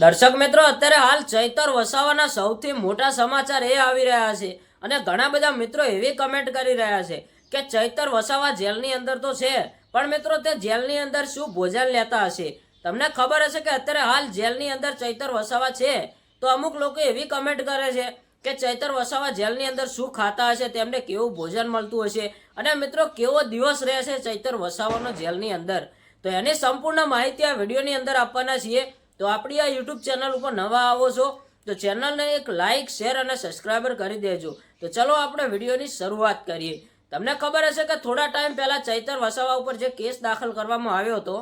દર્શક મિત્રો, અત્યારે હાલ ચૈતર વસાવાના સૌથી મોટા સમાચાર એ આવી રહ્યા છે અને ઘણા બધા મિત્રો એવી કમેન્ટ કરી રહ્યા છે કે ચૈતર વસાવા જેલની અંદર તો છે, પણ મિત્રો તે જેલની અંદર શું ભોજન લેતા હશે? તમને ખબર હશે કે અત્યારે હાલ જેલની અંદર ચૈતર વસાવા છે, તો અમુક લોકો એવી કમેન્ટ કરે છે કે ચૈતર વસાવા જેલની અંદર શું ખાતા હશે, તેમને કેવું ભોજન મળતું હશે? અને મિત્રો, કેવો દિવસ રહેશે ચૈતર વસાવાનો જેલની અંદર? તો એની સંપૂર્ણ માહિતી આ વિડીયોની અંદર આપવાના છીએ. તો આપણી આ યુટ્યુબ ચેનલ ઉપર નવા આવો છો, તો ચેનલને એક લાઇક શેર અને સબસ્ક્રાઈબર કરી દેજો. તો ચલો આપણે વિડીયોની શરૂઆત કરીએ. તમને ખબર હશે કે થોડા ટાઈમ પહેલાં ચૈતર વસાવા ઉપર જે કેસ દાખલ કરવામાં આવ્યો હતો,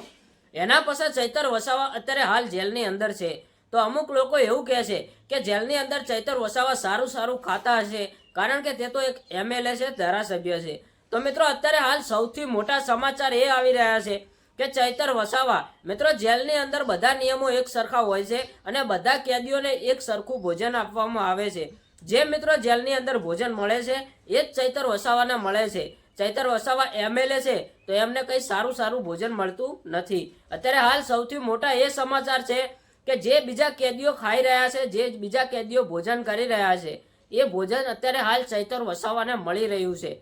એના પછી ચૈતર વસાવા અત્યારે હાલ જેલની અંદર છે. તો અમુક લોકો એવું કહે છે કે જેલની અંદર ચૈતર વસાવા સારું સારું ખાતા હશે, કારણ કે તે તો એક એમએલએ છે, ધારાસભ્ય છે. તો મિત્રો, અત્યારે હાલ સૌથી મોટા સમાચાર એ આવી રહ્યા છે કે ચૈતર વસાવા. મિત્રો, જેલની અંદર બધા નિયમો એક સરખા હોય છે અને બધા કેદીઓને એક સરખું ભોજન આપવામાં આવે છે. જે મિત્રો જેલની અંદર ભોજન મળે છે, એ જ ચૈતર વસાવાને મળે છે. ચૈતર વસાવા એમએલએ છે, તો એમને કંઈ સારું સારું ભોજન મળતું નથી. અત્યારે હાલ સૌથી મોટા એ સમાચાર છે કે જે બીજા કેદીઓ ખાઈ રહ્યા છે, જે બીજા કેદીઓ ભોજન કરી રહ્યા છે, એ ભોજન અત્યારે હાલ ચૈતર વસાવાને મળી રહ્યું છે.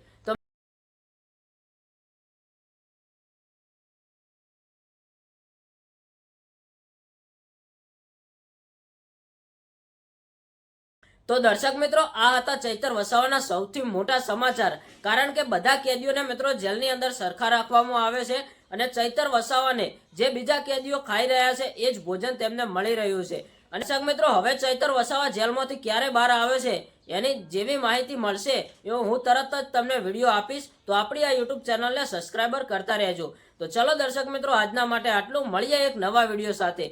તો દર્શક મિત્રો, આ હતા ચૈતર વસાવાના સૌથી મોટા સમાચાર. કારણ કે બધા કેદીઓને મિત્રો જેલની અંદર સરખા રાખવામાં આવે છે અને ચૈતર વસાવાને જે બીજા કેદીઓ ખાઈ રહ્યા છે, એ જ ભોજન તેમને મળી રહ્યું છે. અને દર્શક મિત્રો, હવે ચૈતર વસાવા જેલમાંથી ક્યારે બહાર આવે છે, એની જેવી માહિતી મળશે એવો હું તરત જ તમને વીડિયો આપીશ. તો આપણી આ યુટ્યુબ ચેનલને સબસ્ક્રાઈબર કરતા રહેજો. તો ચલો દર્શક મિત્રો, આજના માટે આટલું. મળીએ એક નવા વીડિયો સાથે.